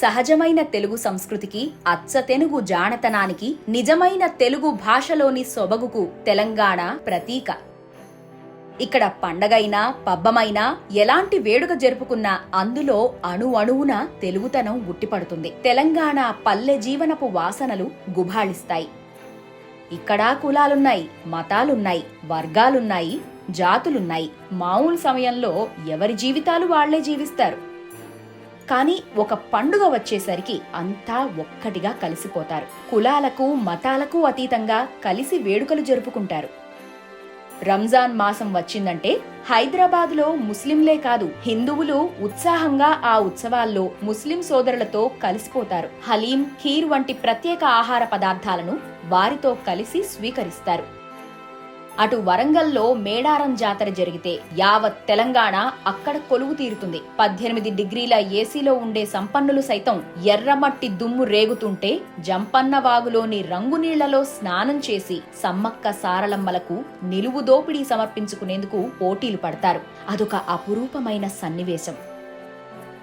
సహజమైన తెలుగు సంస్కృతికి అచ్చతెనుగు జానతనానికి నిజమైన తెలుగు భాషలోని సొబగుకు తెలంగాణ ప్రతీక. ఇక్కడ పండగైనా పబ్బమైనా ఎలాంటి వేడుక జరుపుకున్నా అందులో అణు అణువున తెలుగుతనం ఉట్టిపడుతుంది తెలంగాణ పల్లె జీవనపు వాసనలు గుభాళిస్తాయి ఇక్కడ కులాలున్నాయి మతాలున్నాయి వర్గాలున్నాయి జాతులున్నాయి. మామూలు సమయంలో ఎవరి జీవితాలు వాళ్ళే జీవిస్తారు? కానీ ఒక పండుగ వచ్చేసరికి అంతా ఒక్కటిగా కలిసిపోతారు. కులాలకు మతాలకు అతీతంగా కలిసి వేడుకలు జరుపుకుంటారు. రంజాన్ మాసం వచ్చిందంటే హైదరాబాద్లో ముస్లింలే కాదు హిందువులు ఉత్సాహంగా ఆ ఉత్సవాల్లో ముస్లిం సోదరులతో కలిసిపోతారు. హలీం ఖీర్ వంటి ప్రత్యేక ఆహార పదార్థాలను వారితో కలిసి స్వీకరిస్తారు. అటు వరంగల్లో మేడారం జాతర జరిగితే యావత్ తెలంగాణ అక్కడ కొలువు తీరుతుంది. పద్దెనిమిది డిగ్రీల ఏసీలో ఉండే సంపన్నులు సైతం ఎర్రమట్టి దుమ్ము రేగుతుంటే జంపన్న వాగులోని రంగునీళ్ళలో స్నానం చేసి సమ్మక్క సారలమ్మలకు నిలువు దోపిడీ సమర్పించుకునేందుకు పోటీలు పడతారు. అదొక అపురూపమైన సన్నివేశం.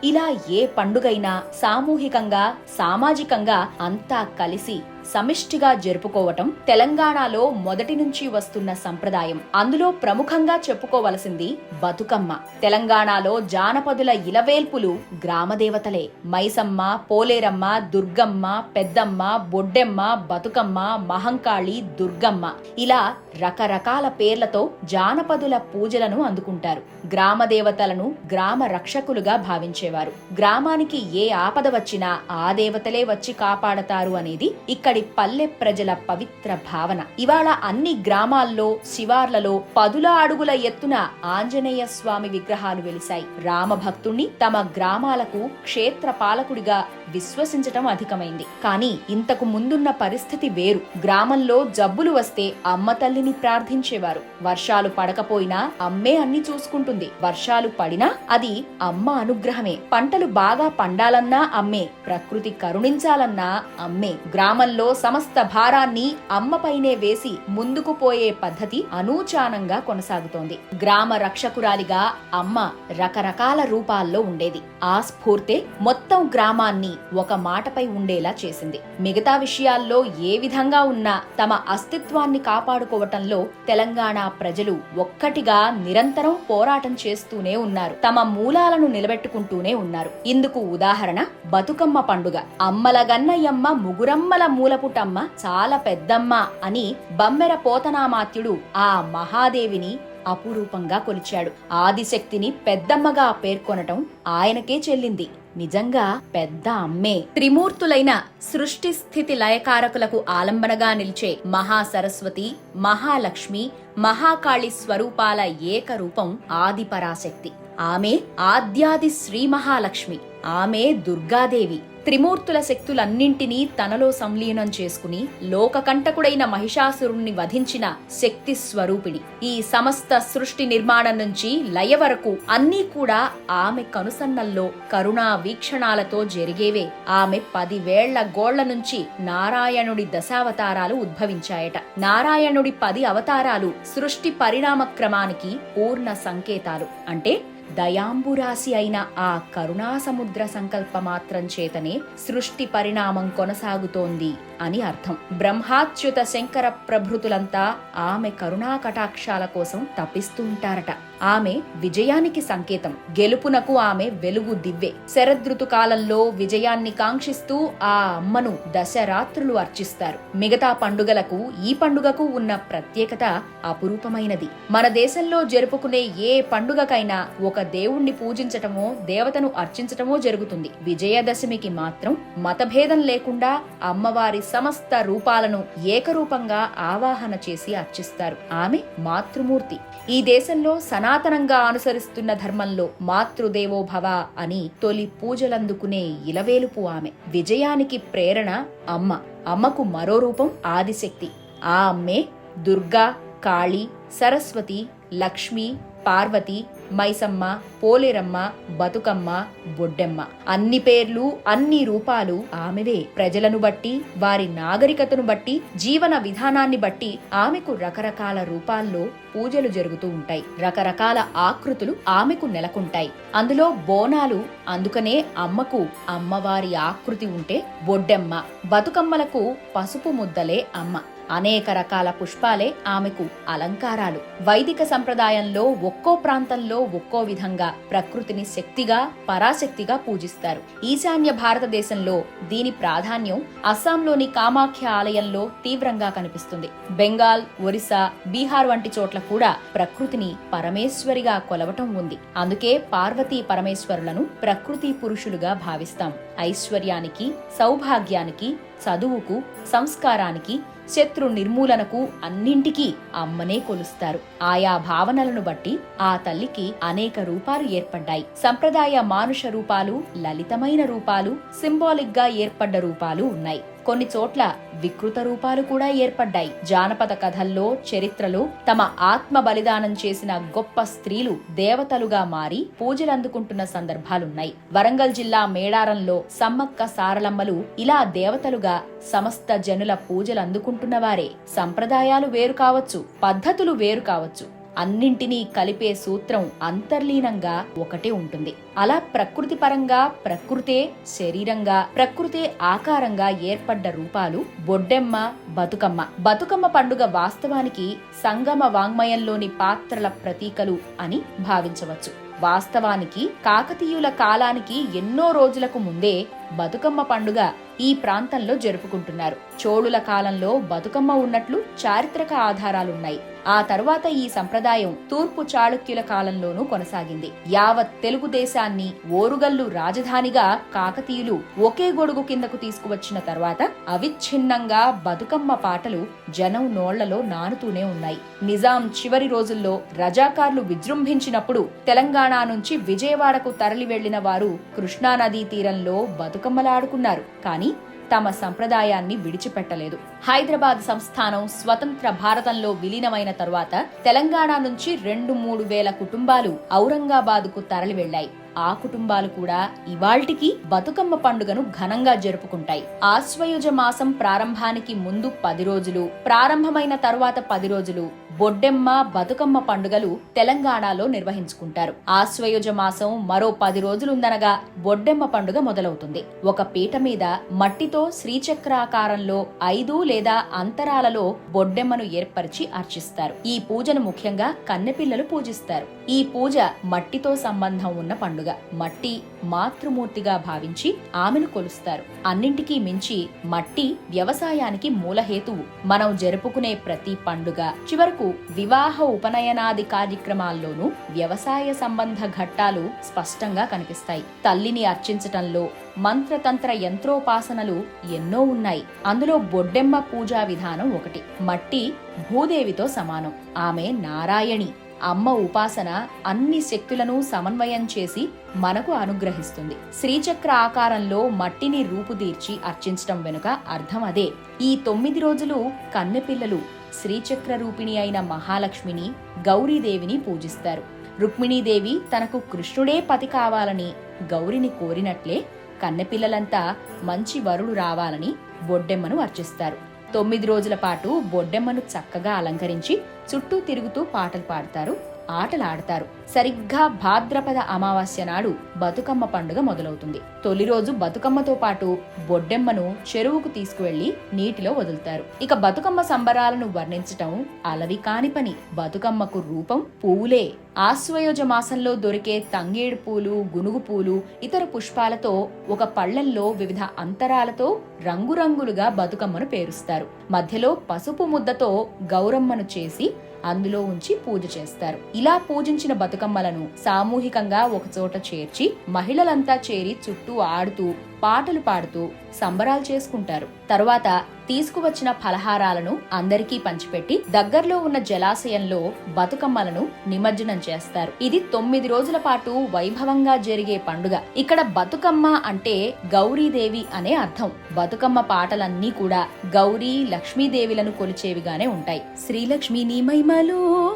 ఇలా ఏ పండుగైనా సామూహికంగా సామాజికంగా అంతా కలిసి సమిష్టిగా జరుపుకోవటం తెలంగాణలో మొదటి నుంచి వస్తున్న సంప్రదాయం. అందులో ప్రముఖంగా చెప్పుకోవలసింది బతుకమ్మ. తెలంగాణలో జానపదుల ఇలవేల్పులు గ్రామదేవతలే. మైసమ్మ పోలేరమ్మ దుర్గమ్మ పెద్దమ్మ బొడ్డెమ్మ బతుకమ్మ మహంకాళి దుర్గమ్మ ఇలా రకరకాల పేర్లతో జానపదుల పూజలను అందుకుంటారు. గ్రామ దేవతలను గ్రామ రక్షకులుగా భావించేవారు. గ్రామానికి ఏ ఆపద వచ్చినా ఆ దేవతలే వచ్చి కాపాడతారు అనేది ఇక్కడి పల్లె ప్రజల పవిత్ర భావన. ఇవాళ అన్ని గ్రామాల్లో శివార్లలో పదుల అడుగుల ఎత్తున ఆంజనేయ స్వామి విగ్రహాలు వెలిశాయి. రామభక్తుణ్ణి తమ గ్రామాలకు క్షేత్ర పాలకుడిగా విశ్వసించటం అధికమైంది. కానీ ఇంతకు ముందున్న పరిస్థితి వేరు. గ్రామంలో జబ్బులు వస్తే అమ్మ తల్లిని ప్రార్థించేవారు. వర్షాలు పడకపోయినా అమ్మే అన్ని చూసుకుంటుంది. వర్షాలు పడినా అది అమ్మ అనుగ్రహమే. పంటలు బాగా పండాలన్నా అమ్మే ప్రకృతి కరుణించాలన్నా అమ్మే. గ్రామంలో సమస్త భారాన్ని అమ్మపైనే వేసి ముందుకు పోయే పద్ధతి అనూచానంగా కొనసాగుతోంది. గ్రామ రక్షకురాలిగా అమ్మ రకరకాల రూపాల్లో ఉండేది. ఆ స్ఫూర్తే మొత్తం గ్రామాన్ని ఒక మాటపై ఉండేలా చేసింది. మిగతా విషయాల్లో ఏ విధంగా ఉన్నా తమ అస్తిత్వాన్ని కాపాడుకోవటంలో తెలంగాణ ప్రజలు ఒక్కటిగా నిరంతరం పోరాటం చేస్తూనే ఉన్నారు. తమ మూలాలను నిలబెట్టుకుంటూనే ఉన్నారు. ఇందుకు ఉదాహరణ బతుకమ్మ పండుగ. అమ్మల గన్నయ్యమ్మ ముగురమ్మల మూల మూలపుటమ్మ చాలా పెద్దమ్మ అని బమ్మెర పోతనామాత్యుడు ఆ మహాదేవిని అపురూపంగా కొలిచాడు. ఆదిశక్తిని పెద్దమ్మగా పేర్కొనటం ఆయనకే చెల్లింది. నిజంగా పెద్ద అమ్మే. త్రిమూర్తులైన సృష్టి స్థితి లయకారకులకు ఆలంబనగా నిలిచే మహాసరస్వతి మహాలక్ష్మి మహాకాళి స్వరూపాల ఏకరూపం ఆదిపరాశక్తి. ఆమె ఆద్యాది శ్రీ మహాలక్ష్మి. ఆమె దుర్గాదేవి. త్రిమూర్తుల శక్తులన్నింటినీ తనలో సంలీనం చేసుకుని లోకకంటకుడైన మహిషాసురుణ్ణి వధించిన శక్తి స్వరూపిణి. ఈ సమస్త సృష్టి నిర్మాణం నుంచి లయ వరకు అన్నీ కూడా ఆమె కనుసన్నల్లో కరుణా వీక్షణాలతో జరిగేవే. ఆమె పదివేళ్ళ గోళ్ళ నుంచి నారాయణుడి దశావతారాలు ఉద్భవించాయట. నారాయణుడి పది అవతారాలు సృష్టి పరిణామ క్రమానికి పూర్ణ సంకేతాలు. అంటే దయాంబురాశి అయిన ఆ కరుణాసముద్ర సంకల్ప మాత్రం చేతనే సృష్టి పరిణామం కొనసాగుతోంది అని అర్థం. బ్రహ్మాచ్యుత శంకర ప్రభృతులంతా ఆమె కరుణా కటాక్షాల కోసం తపిస్తుంటారట ఆమె విజయానికి సంకేతం. గెలుపునకు ఆమె వెలుగు దివ్వే. శరదృతు కాలంలో విజయాన్ని కాంక్షిస్తూ ఆ అమ్మను దశరాత్రులు అర్చిస్తారు. మిగతా పండుగలకు ఈ పండుగకు ఉన్న ప్రత్యేకత అపురూపమైనది. మన దేశంలో జరుపుకునే ఏ పండుగకైనా ఒక దేవుణ్ణి పూజించటమో దేవతను అర్చించటమో జరుగుతుంది. విజయదశమికి మాత్రం మతభేదం లేకుండా అమ్మవారి సమస్త రూపాలను ఏకరూపంగా ఆవాహన చేసి అర్చిస్తారు. ఆమె మాతృమూర్తి. ఈ దేశంలో సనా సనాతనంగా అనుసరిస్తున్న ధర్మంలో మాతృదేవో భవ అని తొలి పూజలందుకునే ఇలవేలుపు ఆమె. విజయానికి ప్రేరణ అమ్మ. అమ్మకు మరో రూపం ఆదిశక్తి. ఆ అమ్మే దుర్గా కాళీ సరస్వతి లక్ష్మి పార్వతి మైసమ్మ పోలేరమ్మ బతుకమ్మ బొడ్డెమ్మ. అన్ని పేర్లు అన్ని రూపాలు ఆమెవే. ప్రజలను బట్టి వారి నాగరికతను బట్టి జీవన విధానాన్ని బట్టి ఆమెకు రకరకాల రూపాల్లో పూజలు జరుగుతూ ఉంటాయి. రకరకాల ఆకృతులు ఆమెకు నెలకొంటాయి. అందులో బోనాలు అందుకనే అమ్మకు అమ్మవారి ఆకృతి ఉంటే బొడ్డెమ్మ. బతుకమ్మలకు పసుపు ముద్దలే అమ్మ. అనేక రకాల పుష్పాలే ఆమెకు అలంకారాలు. వైదిక సంప్రదాయంలో ఒక్కో ప్రాంతంలో ఒక్కో విధంగా ప్రకృతిని శక్తిగా పరాశక్తిగా పూజిస్తారు. ఈశాన్య భారతదేశంలో దీని ప్రాధాన్యం అస్సాంలోని కామాఖ్య ఆలయంలో తీవ్రంగా కనిపిస్తుంది. బెంగాల్ ఒరిస్సా బీహార్ వంటి చోట్ల కూడా ప్రకృతిని పరమేశ్వరిగా కొలవటం ఉంది. అందుకే పార్వతీ పరమేశ్వరులను ప్రకృతి పురుషులుగా భావిస్తాం. ఐశ్వర్యానికి సౌభాగ్యానికి చదువుకు సంస్కారానికి శత్రు నిర్మూలనకు అన్నింటికీ అమ్మనే కొలుస్తారు. ఆయా భావనలను బట్టి ఆ తల్లికి అనేక రూపాలు ఏర్పడ్డాయి. సంప్రదాయ మానుష రూపాలు లలితమైన రూపాలు సింబాలిక్గా ఏర్పడ్డ రూపాలు ఉన్నాయి. కొన్ని చోట్ల వికృత రూపాలు కూడా ఏర్పడ్డాయి. జానపద కథల్లో చరిత్రలో తమ ఆత్మ బలిదానం చేసిన గొప్ప స్త్రీలు దేవతలుగా మారి పూజలు అందుకుంటున్న సందర్భాలున్నాయి. వరంగల్ జిల్లా మేడారంలో సమ్మక్క సారలమ్మలు ఇలా దేవతలుగా సమస్త జనుల పూజలు అందుకుంటున్నవారే సంప్రదాయాలు వేరు కావచ్చు పద్ధతులు వేరు కావచ్చు. అన్నింటినీ కలిపే సూత్రం అంతర్లీనంగా ఒకటే ఉంటుంది. అలా ప్రకృతి పరంగా ప్రకృతే శరీరంగా ప్రకృతే ఆకారంగా ఏర్పడ్డ రూపాలు బొడ్డెమ్మ బతుకమ్మ. బతుకమ్మ పండుగ వాస్తవానికి సంగమ వాంగ్మయంలోని పాత్రల ప్రతీకలు అని భావించవచ్చు. వాస్తవానికి కాకతీయుల కాలానికి ఎన్నో రోజులకు ముందే బతుకమ్మ పండుగ ఈ ప్రాంతంలో జరుపుకుంటున్నారు. చోళుల కాలంలో బతుకమ్మ ఉన్నట్లు చారిత్రక ఆధారాలున్నాయి. ఆ తర్వాత ఈ సంప్రదాయం తూర్పు చాళుక్యుల కాలంలోనూ కొనసాగింది. యావత్ తెలుగుదేశాన్ని ఓరుగల్లు రాజధానిగా కాకతీయులు ఒకే గొడుగు కిందకు తీసుకువచ్చిన తర్వాత అవిచ్ఛిన్నంగా బతుకమ్మ పాటలు జనం నోళ్ళలో నానుతూనే ఉన్నాయి. నిజాం చివరి రోజుల్లో రజాకార్లు విజృంభించినప్పుడు తెలంగాణ నుంచి విజయవాడకు తరలి వెళ్ళిన వారు కృష్ణానదీ తీరంలో బతుకమ్మలాడుకున్నారు. కానీ తమ సంప్రదాయాన్ని విడిచిపెట్టలేదు. హైదరాబాద్ సంస్థానం స్వతంత్ర భారతంలో విలీనమైన తరువాత తెలంగాణ నుంచి రెండు మూడు వేల కుటుంబాలు ఔరంగాబాద్కు తరలి వెళ్ళాయి ఆ కుటుంబాలు కూడా ఇవాల్టికి బతుకమ్మ పండుగను ఘనంగా జరుపుకుంటాయి. ఆశ్వయుజ మాసం ప్రారంభానికి ముందు పది రోజులు ప్రారంభమైన తరువాత పది రోజులు బొడ్డెమ్మ బతుకమ్మ పండుగలు తెలంగాణలో నిర్వహించుకుంటారు. ఆశ్వయుజ మాసం మరో పది రోజులుందనగా బొడ్డెమ్మ పండుగ మొదలవుతుంది. ఒక పీట మీద మట్టితో శ్రీచక్రాకారంలో ఐదు లేదా అంతరాలలో బొడ్డెమ్మను ఏర్పరిచి అర్చిస్తారు. ఈ పూజను ముఖ్యంగా కన్నెపిల్లలు పూజిస్తారు. ఈ పూజ మట్టితో సంబంధం ఉన్న పండుగ. మట్టి మాతృమూర్తిగా భావించి ఆమెను కొలుస్తారు. అన్నింటికీ మించి మట్టి వ్యవసాయానికి మూలహేతువు మనం జరుపుకునే ప్రతి పండుగ చివరకు వివాహ ఉపనయనాది కార్యక్రమాల్లోనూ వ్యవసాయ సంబంధ ఘట్టాలు స్పష్టంగా కనిపిస్తాయి. తల్లిని అర్చించటంలో మంత్రతంత్ర యంత్రోపాసనలు ఎన్నో ఉన్నాయి. అందులో బొడ్డెమ్మ పూజా విధానం ఒకటి. మట్టి భూదేవితో సమానం. ఆమె నారాయణి. అమ్మ ఉపాసన అన్ని శక్తులను సమన్వయం చేసి మనకు అనుగ్రహిస్తుంది. శ్రీచక్ర ఆకారంలో మట్టిని రూపుదీర్చి అర్చించటం వెనుక అర్థం అదే. ఈ తొమ్మిది రోజులు కన్నెపిల్లలు శ్రీచక్ర రూపిణి అయిన మహాలక్ష్మిని గౌరీదేవిని పూజిస్తారు. రుక్మిణీదేవి తనకు కృష్ణుడే పతి కావాలని గౌరిని కోరినట్లే కన్నెపిల్లలంతా మంచి వరుడు రావాలని బొడ్డెమ్మను అర్చిస్తారు. తొమ్మిది రోజుల పాటు బొడ్డెమ్మను చక్కగా అలంకరించి చుట్టూ తిరుగుతూ పాటలు పాడతారు. ఆటలాడతారు. సరిగ్గా భాద్రపద అమావాస్య నాడు బతుకమ్మ పండుగ మొదలవుతుంది. తొలి రోజు బతుకమ్మతో పాటు బొడ్డెమ్మను చెరువుకు తీసుకువెళ్ళి నీటిలో వదులుతారు. ఇక బతుకమ్మ సంబరాలను వర్ణించటం అలవి కాని పని. బతుకమ్మకు రూపం పువ్వులే. ఆశ్వయోజ మాసంలో దొరికే తంగేడు పూలు గునుగు పూలు ఇతర పుష్పాలతో ఒక పళ్ళెంలో వివిధ అంతరాలతో రంగురంగులుగా బతుకమ్మను పేరుస్తారు. మధ్యలో పసుపు ముద్దతో గౌరమ్మను చేసి అందులో ఉంచి పూజ చేస్తారు. ఇలా పూజించిన బతుకమ్మలను సామూహికంగా ఒకచోట చేర్చి మహిళలంతా చేరి చుట్టూ ఆడుతూ పాటలు పాడుతూ సంబరాలు చేసుకుంటారు. తరువాత తీసుకువచ్చిన ఫలహారాలను అందరికీ పంచిపెట్టి దగ్గరలో ఉన్న జలాశయంలో బతుకమ్మలను నిమజ్జనం చేస్తారు. ఇది తొమ్మిది రోజుల పాటు వైభవంగా జరిగే పండుగ. ఇక్కడ బతుకమ్మ అంటే గౌరీదేవి అనే అర్థం. బతుకమ్మ పాటలన్నీ కూడా గౌరీ లక్ష్మీదేవిలను కొలిచేవిగానే ఉంటాయి. శ్రీలక్ష్మి నీ మహిమ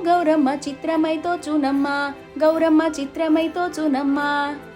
గౌరమ్మ చిత్రమైతో చూనమ్మ గౌరమ్మ చిత్రమైతో చూనమ్మ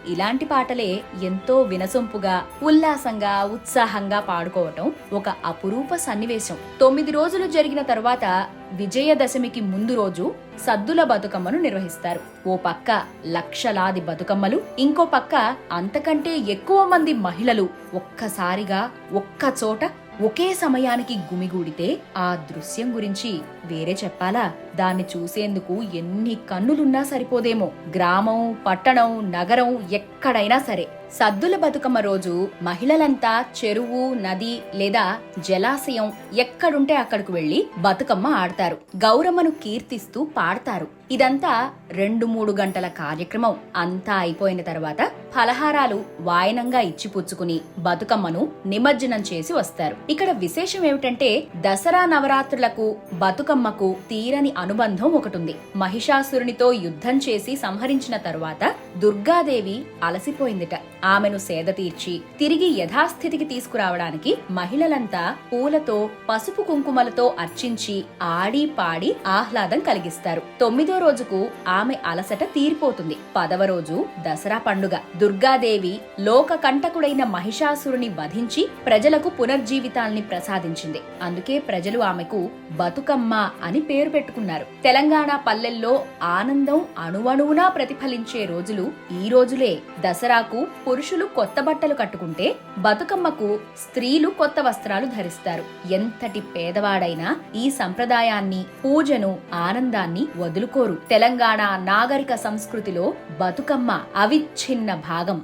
ఇలాంటి పాటలే ఎంతో వినసొంపుగా ఉల్లాసంగా ఉత్సాహంగా పాడుకోవటం ఒక అపురూప సన్నివేశం. తొమ్మిది రోజులు జరిగిన తర్వాత విజయదశమికి ముందు రోజు సద్దుల బతుకమ్మను నిర్వహిస్తారు. ఓ పక్క లక్షలాది బతుకమ్మలు ఇంకో పక్క అంతకంటే ఎక్కువ మంది మహిళలు ఒక్కసారిగా ఒక్క చోట ఒకే సమయానికి గుమిగూడితే ఆ దృశ్యం గురించి వేరే చెప్పాలా? దాన్ని చూసేందుకు ఎన్ని కన్నులున్నా సరిపోదేమో. గ్రామం పట్టణం నగరం ఎక్కడైనా సరే. సద్దుల బతుకమ్మ రోజు మహిళలంతా చెరువు నది లేదా జలాశయం ఎక్కడుంటే అక్కడికి వెళ్ళి బతుకమ్మ ఆడతారు. గౌరమ్మను కీర్తిస్తూ పాడతారు. ఇదంతా రెండు మూడు గంటల కార్యక్రమం. అంతా అయిపోయిన తర్వాత ఫలహారాలు వాయనంగా ఇచ్చి పుచ్చుకుని బతుకమ్మను నిమజ్జనం చేసి వస్తారు. ఇక్కడ విశేషం ఏమిటంటే దసరా నవరాత్రులకు బతుకమ్మ బతుకమ్మకు తీరని అనుబంధం ఒకటుంది. మహిషాసురునితో యుద్ధం చేసి సంహరించిన తరువాత దుర్గాదేవి అలసిపోయిందిట. ఆమెను సేద తీర్చి తిరిగి యథాస్థితికి తీసుకురావడానికి మహిళలంతా పూలతో పసుపు కుంకుమలతో అర్చించి ఆడి పాడి ఆహ్లాదం కలిగిస్తారు. తొమ్మిదో రోజుకు ఆమె అలసట తీరిపోతుంది. పదవ రోజు దసరా పండుగ. దుర్గాదేవి లోక కంటకుడైన మహిషాసురుని వధించి ప్రజలకు పునర్జీవితాల్ని ప్రసాదించింది. అందుకే ప్రజలు ఆమెకు బతుకమ్మ అని పేరు పెట్టుకున్నారు. తెలంగాణ పల్లెల్లో ఆనందం అణువణువునా ప్రతిఫలించే రోజులు ఈ రోజులే. దసరాకు పురుషులు కొత్త బట్టలు కట్టుకుంటే బతుకమ్మకు స్త్రీలు కొత్త వస్త్రాలు ధరిస్తారు. ఎంతటి పేదవాడైనా ఈ సంప్రదాయాన్ని పూజను ఆనందాన్ని వదులుకోరు. తెలంగాణ నాగరిక సంస్కృతిలో బతుకమ్మ అవిచ్ఛిన్న భాగం.